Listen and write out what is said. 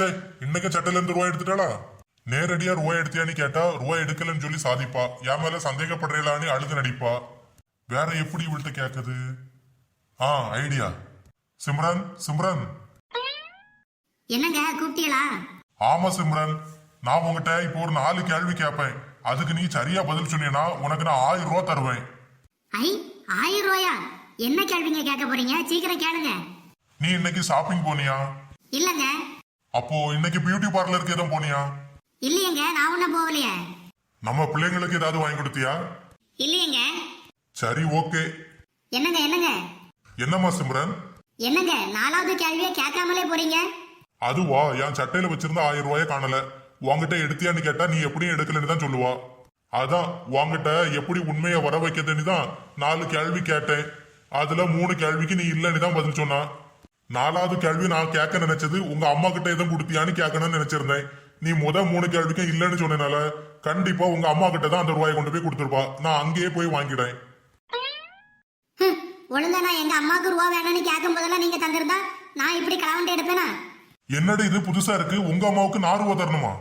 சே இன்னைக்கு சட்டையில இருந்து ரூபாய் எடுத்துட்டாளா? நேரடியா ரூபாய் எடுத்தியான்னு கேட்டா ரூபாய் எடுக்கலன்னு சொல்லி சாதிப்பா. என் மேல சந்தேகப்படுறீங்களான்னு அழுது நடிப்பா. வேற எப்படி இவள்கிட்ட கேக்குது? ஆ ஐடியா. சிம்ரன் சிம்ரன். என்னங்க கூப்பிட்டீங்களா? ஆமா சிம்ரன். நான் உங்ககிட்ட இப்போ ஒரு நாலு கேள்வி கேட்பேன் அதுக்கு நீ சரியா பதில் சொன்னீங்கன்னா உனக்கு நான் ஆயிரம் ரூபா தருவேன். ஐ ஆயிரம் ரூபாயா? என்ன கேள்விங்க கேட்க போறீங்க? சீக்கிரம் கேளுங்க. நீ இன்னைக்கு ஷாப்பிங் போனியா? இல்லங்க. அப்போ இன்னைக்கு பியூட்டி பார்லருக்கு எதுவும் போனியா? இல்லையங்க நான் ஒன்னும் போகலையே. நம்ம பிள்ளைங்களுக்கு ஏதாவது வாங்கி கொடுத்தியா? இல்லையங்க. சரி ஓகே. என்னங்க என்னங்க? என்னம்மா சிம்ரன்? என்னங்க நாலாவது கேள்வியை கேட்காமலே போறீங்க? அதுவா என் சட்டையில வச்சிருந்த ஆயிரம் ரூபாய காணல. உன்கிட்ட எடுத்தியான்னு கேட்டா நீ எப்படியும் எடுக்கலன்னு தான் சொல்லுவா. அதான் உன்கிட்ட எப்படி உண்மையை வர வைக்கிறதுன்னு தான் நாலு கேள்வி கேட்டேன். அதுல மூணு கேள்விக்கு நீ இல்லைன்னு தான் பதில் சொன்னா. நாலாவது கேள்வி நான் கேட்க நினைச்சது உங்க அம்மா கிட்ட எதுவும் கொடுத்தியான்னு கேட்கணும்னு நினைச்சிருந்தேன். நீ முத மூணு கேள்விக்கும் இல்லைன்னு சொன்னனால கண்டிப்பா உங்க அம்மா கிட்ட தான் அந்த ரூபாயை கொண்டு போய் கொடுத்துருப்பா. நான் அங்கேயே போய் வாங்கிட்டேன் ஹம், ஒழுங்கா நான் எங்க அம்மாவுக்கு ரூபா வேணும்னு கேட்கும் போதெல்லாம் நீங்க தந்திருந்தா நான் இப்படி களவண்டு எடுப்பேனா? என்னடி இது புதுசா இருக்கு? உங்க அம்மாவுக்கு நான் ரூபா தரணுமா?